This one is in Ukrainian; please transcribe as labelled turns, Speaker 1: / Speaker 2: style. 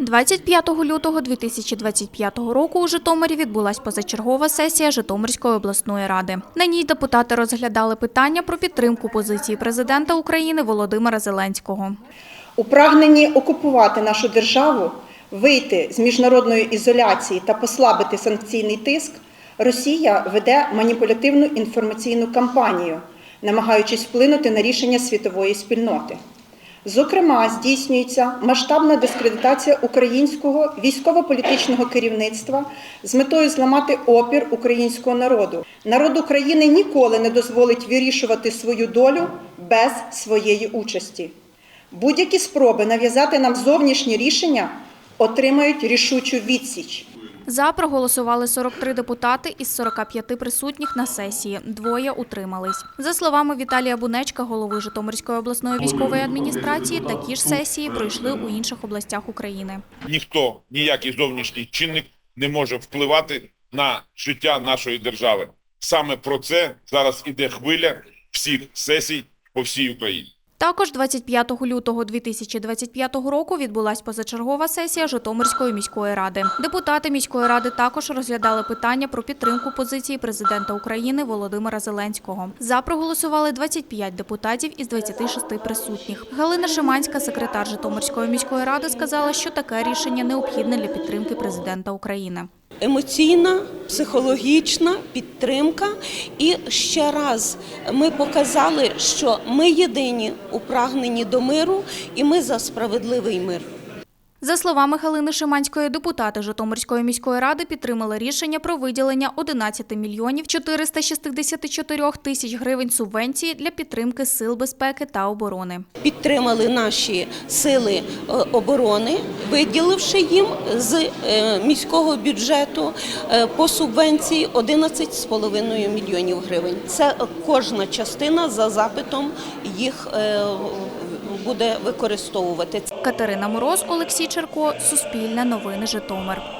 Speaker 1: 25 лютого 2025 року у Житомирі відбулась позачергова сесія Житомирської обласної ради. На ній депутати розглядали питання про підтримку позиції президента України Володимира Зеленського.
Speaker 2: У прагненні окупувати нашу державу, вийти з міжнародної ізоляції та послабити санкційний тиск, Росія веде маніпулятивну інформаційну кампанію, намагаючись вплинути на рішення світової спільноти. Зокрема, здійснюється масштабна дискредитація українського військово-політичного керівництва з метою зламати опір українського народу. Народ України ніколи не дозволить вирішувати свою долю без своєї участі. Будь-які спроби нав'язати нам зовнішні рішення отримають рішучу відсіч.
Speaker 1: За проголосували 43 депутати із 45 присутніх на сесії. Двоє утримались. За словами Віталія Бунечка, голови Житомирської обласної військової адміністрації, такі ж сесії пройшли у інших областях України.
Speaker 3: ніхто, ніякий зовнішній чинник не може впливати на життя нашої держави. Саме про це зараз іде хвиля всіх сесій по всій Україні.
Speaker 1: Також 25 лютого 2025 року відбулась позачергова сесія Житомирської міської ради. Депутати міської ради також розглядали питання про підтримку позиції президента України Володимира Зеленського. За проголосували 25 депутатів із 26 присутніх. Галина Шиманська, секретар Житомирської міської ради, сказала, що таке рішення необхідне для підтримки президента України.
Speaker 4: Емоційна, психологічна підтримка. І ще раз ми показали, що ми єдині у прагненні до миру, і ми за справедливий мир.
Speaker 1: За словами Галини Шиманської, депутати Житомирської міської ради підтримали рішення про виділення 11 мільйонів 464 тисяч гривень субвенції для підтримки сил безпеки та оборони.
Speaker 4: Підтримали наші сили е, оборони, виділивши їм з е, міського бюджету е, по субвенції 11,5 мільйонів гривень. Це кожна частина за запитом їх буде використовувати.
Speaker 1: Катерина Мороз, Олексій Черко, Суспільне новини Житомир.